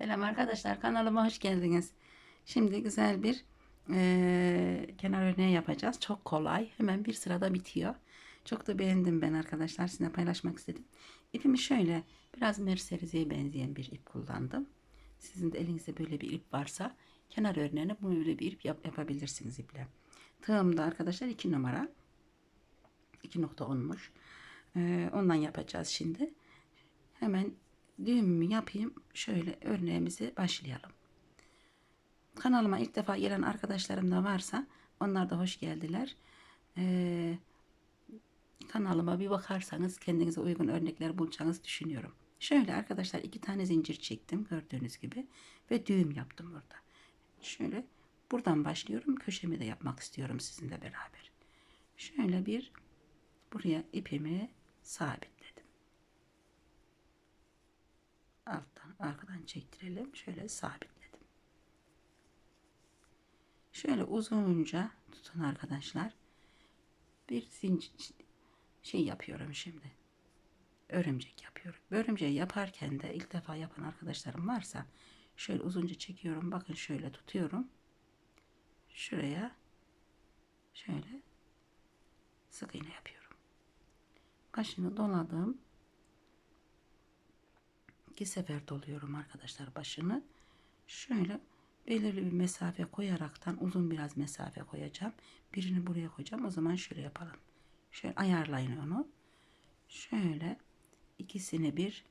Selam arkadaşlar kanalıma hoş geldiniz. Şimdi güzel bir eee, kenar örneği yapacağız. Çok kolay. Hemen bir sırada bitiyor. Çok da beğendim ben arkadaşlar. Sizinle paylaşmak istedim. İpimi şöyle biraz merserize benzeyen bir ip kullandım. Sizin de elinizde böyle bir ip varsa kenar örneğine böyle bir ip yap- yapabilirsiniz iple. Tığım da arkadaşlar 2 numara. 2.10'muş. Eee, ondan yapacağız şimdi. Hemen düğümümü yapayım. Şöyle örneğimizi başlayalım. Kanalıma ilk defa gelen arkadaşlarım da varsa onlar da hoş geldiler. Ee, kanalıma bir bakarsanız kendinize uygun örnekler bulacağınızı düşünüyorum. Şöyle arkadaşlar iki tane zincir çektim gördüğünüz gibi ve düğüm yaptım burada. Şöyle buradan başlıyorum. Köşemi de yapmak istiyorum sizinle beraber. Şöyle bir buraya ipimi sabitledim alttan arkadan çektirelim. Şöyle sabitledim. Şöyle uzunca tutun arkadaşlar. Bir zincir şey yapıyorum şimdi. Örümcek yapıyorum. Örümceği yaparken de ilk defa yapan arkadaşlarım varsa şöyle uzunca çekiyorum. Bakın şöyle tutuyorum. Şuraya şöyle sık iğne yapıyorum. Başını doladım iki sefer doluyorum arkadaşlar başını. Şöyle belirli bir mesafe koyaraktan uzun biraz mesafe koyacağım. Birini buraya koyacağım. O zaman şöyle yapalım. Şöyle ayarlayın onu. Şöyle ikisini bir,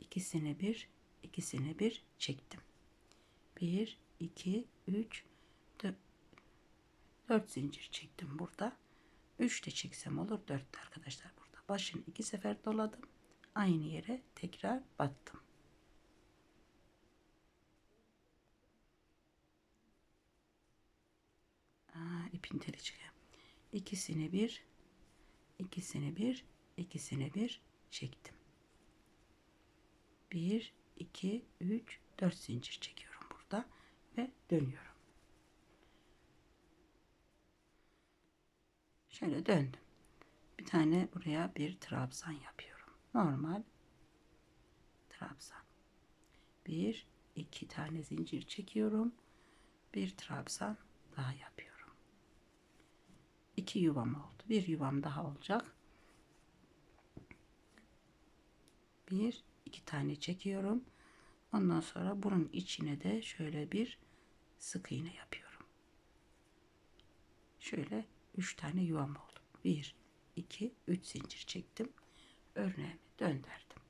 ikisini bir, ikisini bir çektim. Bir, iki, üç, dört, dört zincir çektim burada. Üç de çeksem olur. Dört de arkadaşlar burada. Başını iki sefer doladım. Aynı yere tekrar battım. Çıkıyor. İkisini bir, ikisini bir, ikisini bir çektim. Bir, iki, üç, dört zincir çekiyorum burada ve dönüyorum. Şöyle döndüm. Bir tane buraya bir trabzan yapıyorum. Normal trabzan. Bir, iki tane zincir çekiyorum. Bir trabzan daha yapıyorum. İki yuvam oldu. Bir yuvam daha olacak. Bir, iki tane çekiyorum. Ondan sonra bunun içine de şöyle bir sık iğne yapıyorum. Şöyle üç tane yuvam oldu. Bir, iki, üç zincir çektim. Örneğimi döndürdüm.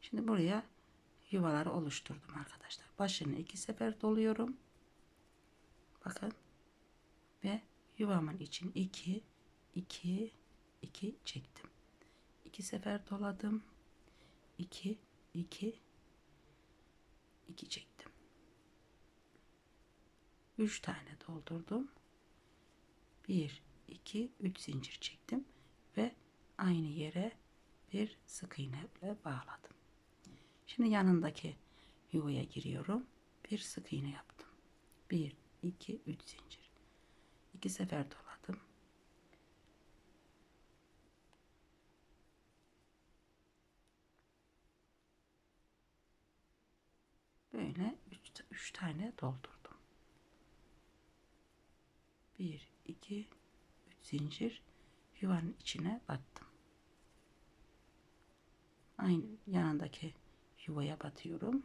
Şimdi buraya yuvaları oluşturdum arkadaşlar. Başını iki sefer doluyorum. Bakın. Ve yuvamın için 2 2 2 çektim. 2 sefer doladım. 2 2 2 çektim. 3 tane doldurdum. 1 2 3 zincir çektim ve aynı yere bir sık iğne ile bağladım. Şimdi yanındaki yuvaya giriyorum. Bir sık iğne yaptım. 1 2 3 zincir. İki sefer doladım. Böyle üç, üç tane doldurdum. Bir, iki, üç zincir yuvanın içine battım. Aynı yanındaki yuvaya batıyorum.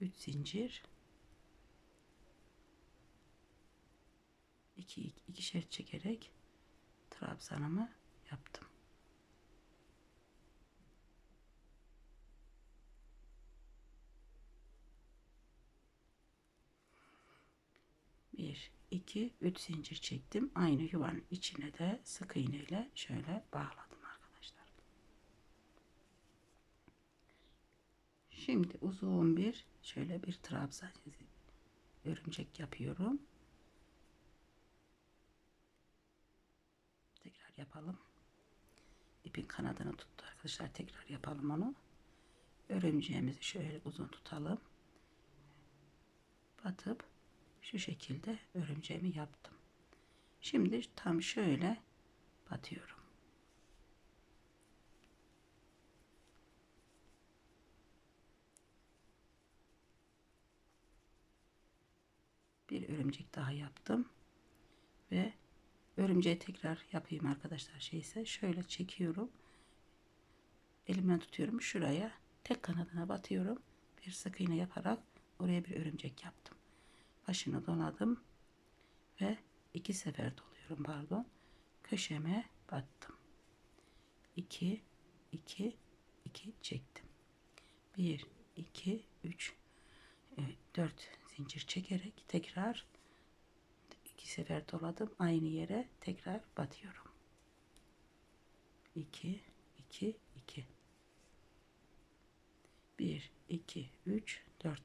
Üç zincir iki, ikişer çekerek trabzanımı yaptım. Bir, iki, üç zincir çektim. Aynı yuvanın içine de sık iğne ile şöyle bağladım arkadaşlar. Şimdi uzun bir şöyle bir trabzan örümcek yapıyorum. tekrar yapalım. İpin kanadını tuttu arkadaşlar. Tekrar yapalım onu. Örümceğimizi şöyle uzun tutalım. Batıp şu şekilde örümceğimi yaptım. Şimdi tam şöyle batıyorum. bir örümcek daha yaptım ve örümceği tekrar yapayım arkadaşlar. Şeyse şöyle çekiyorum. Elimden tutuyorum. Şuraya tek kanadına batıyorum. Bir sık iğne yaparak oraya bir örümcek yaptım. Başını doladım ve iki sefer doluyorum pardon. Köşeme battım. 2 2 2 çektim. 1 2 3 4 zincir çekerek tekrar iki sefer doladım aynı yere tekrar batıyorum. 2 2 2 1 2 3 4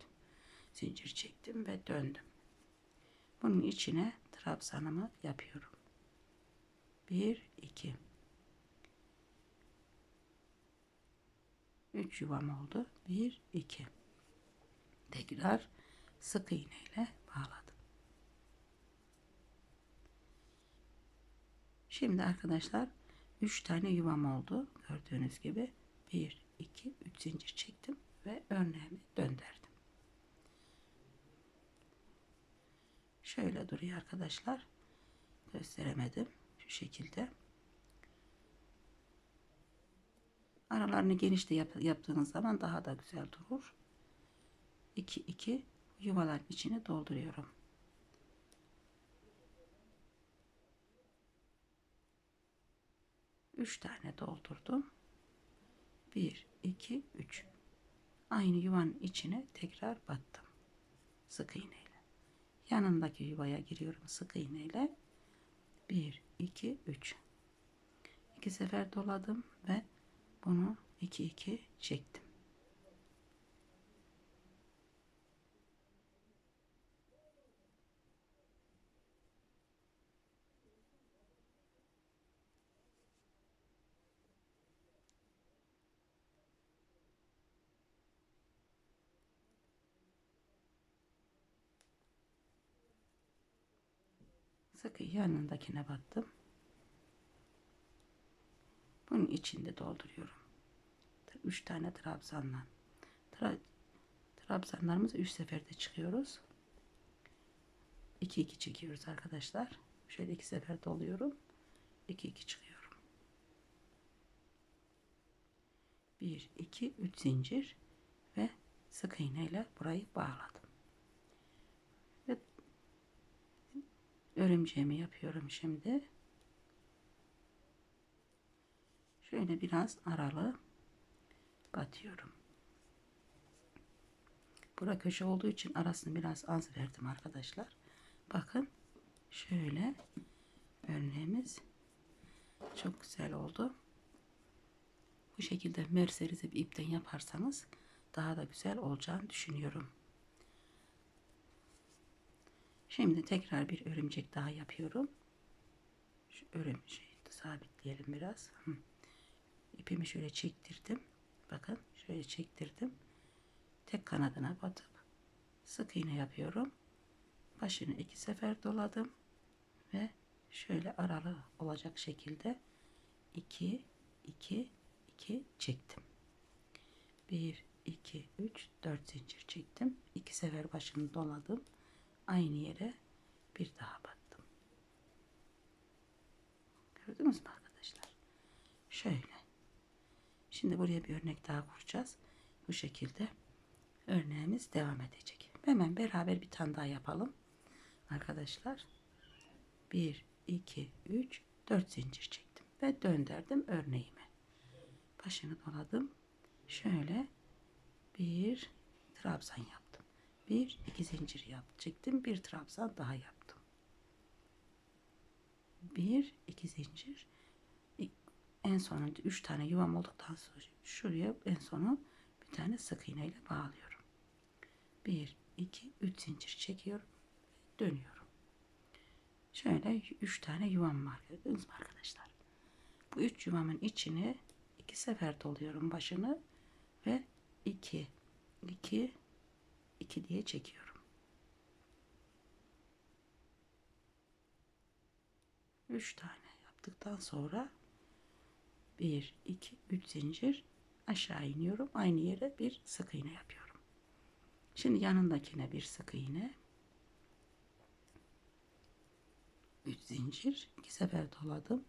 zincir çektim ve döndüm. Bunun içine trabzanımı yapıyorum. 1 2 3 yuvam oldu. 1 2 tekrar sık iğneyle bağladım şimdi arkadaşlar 3 tane yuvam oldu. Gördüğünüz gibi 1 2 3 zincir çektim ve örneğimi döndürdüm. Şöyle duruyor arkadaşlar. Gösteremedim şu şekilde. Aralarını geniş de yap yaptığınız zaman daha da güzel durur. 2 2 yuvaların içine dolduruyorum Üç tane doldurdum. 1 2 3 aynı yuvanın içine tekrar battım. Sık iğneyle. Yanındaki yuvaya giriyorum sık iğneyle. 1 2 3 iki sefer doladım ve bunu 2 2 çektim sıkı yanındakine battım. Bunun içinde dolduruyorum. 3 tane trabzanla. Tra trabzanlarımızı 3 seferde çıkıyoruz. 2 2 çekiyoruz arkadaşlar. Şöyle 2 sefer doluyorum. 2 2 çıkıyorum. 1 2 3 zincir ve sık iğne ile burayı bağladım. Ve örümceğimi yapıyorum şimdi. Şöyle biraz aralı batıyorum. Bura köşe olduğu için arasını biraz az verdim arkadaşlar. Bakın şöyle örneğimiz çok güzel oldu. Bu şekilde merserize bir ipten yaparsanız daha da güzel olacağını düşünüyorum. Şimdi tekrar bir örümcek daha yapıyorum. Şu örümceği sabitleyelim biraz. İpimi şöyle çektirdim. Bakın şöyle çektirdim. Tek kanadına batıp sık iğne yapıyorum. Başını iki sefer doladım ve şöyle aralı olacak şekilde 2 2 2 çektim. 1 2 3 4 zincir çektim. İki sefer başını doladım. Aynı yere bir daha battım. Gördünüz mü arkadaşlar? Şöyle. Şimdi buraya bir örnek daha kuracağız. Bu şekilde örneğimiz devam edecek. Hemen beraber bir tane daha yapalım. Arkadaşlar. 1, 2, 3, 4 zincir çektim. Ve döndürdüm örneğimi. Başını doladım. Şöyle bir trabzan yaptım. Bir, iki zincir yaptım. Çektim. Bir trabzan daha yaptım. Bir, iki zincir en sonunda 3 tane yuvam olduktan sonra şuraya en sonu bir tane sık iğne ile bağlıyorum. 1 2 3 zincir çekiyorum dönüyorum. Şöyle 3 tane yuvam var gördünüz mü arkadaşlar? Bu 3 yuvamın içine 2 sefer doluyorum başını ve 2 2 2 diye çekiyorum. 3 tane yaptıktan sonra 1 2 3 zincir aşağı iniyorum aynı yere bir sık iğne yapıyorum şimdi yanındakine bir sık iğne 3 zincir iki sefer doladım.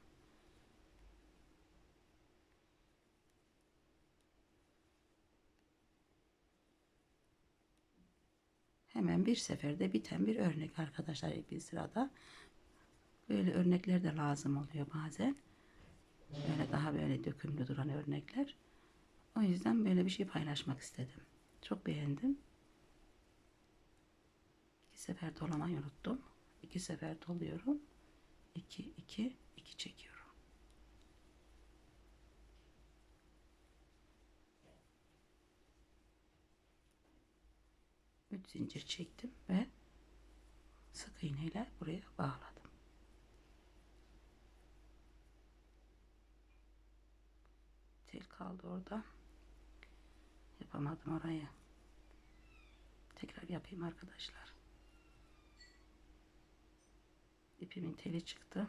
Hemen bir seferde biten bir örnek arkadaşlar bir sırada. Böyle örnekler de lazım oluyor bazen. Böyle daha böyle dökümlü duran örnekler. O yüzden böyle bir şey paylaşmak istedim. Çok beğendim. İki sefer dolamayı unuttum. İki sefer doluyorum. 2 2 2 çekiyorum. Üç zincir çektim ve sık iğneyle buraya bağladım. Tel kaldı orada. Yapamadım orayı. Tekrar yapayım arkadaşlar. İpimin teli çıktı.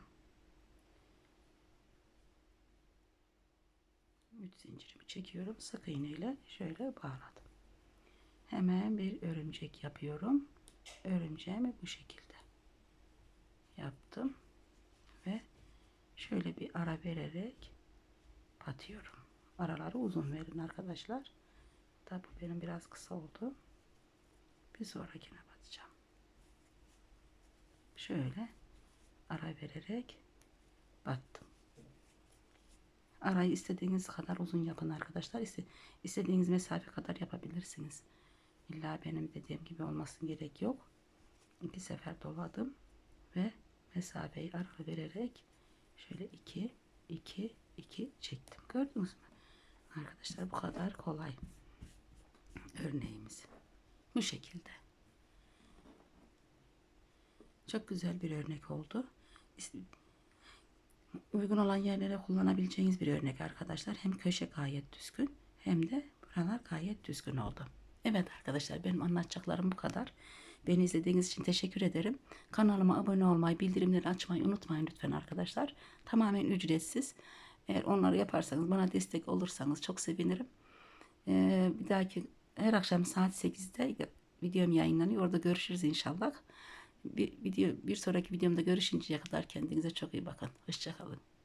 3 zincirimi çekiyorum. Sık iğneyle şöyle bağladım. Hemen bir örümcek yapıyorum. Örümceğimi bu şekilde yaptım ve şöyle bir ara vererek batıyorum. Araları uzun verin arkadaşlar. Tabi bu benim biraz kısa oldu. Bir sonrakine batacağım. Şöyle ara vererek battım. Arayı istediğiniz kadar uzun yapın arkadaşlar. İste, istediğiniz mesafe kadar yapabilirsiniz. İlla benim dediğim gibi olmasın gerek yok. İki sefer doladım ve mesafeyi ara vererek şöyle iki, iki, iki çektim. Gördünüz mü? Arkadaşlar bu kadar kolay. Örneğimiz. Bu şekilde. Çok güzel bir örnek oldu. Uygun olan yerlere kullanabileceğiniz bir örnek arkadaşlar. Hem köşe gayet düzgün hem de buralar gayet düzgün oldu. Evet arkadaşlar benim anlatacaklarım bu kadar. Beni izlediğiniz için teşekkür ederim. Kanalıma abone olmayı, bildirimleri açmayı unutmayın lütfen arkadaşlar. Tamamen ücretsiz. Eğer onları yaparsanız, bana destek olursanız çok sevinirim. Ee, bir dahaki her akşam saat 8'de videom yayınlanıyor. Orada görüşürüz inşallah. Bir, video, bir sonraki videomda görüşünceye kadar kendinize çok iyi bakın. Hoşçakalın.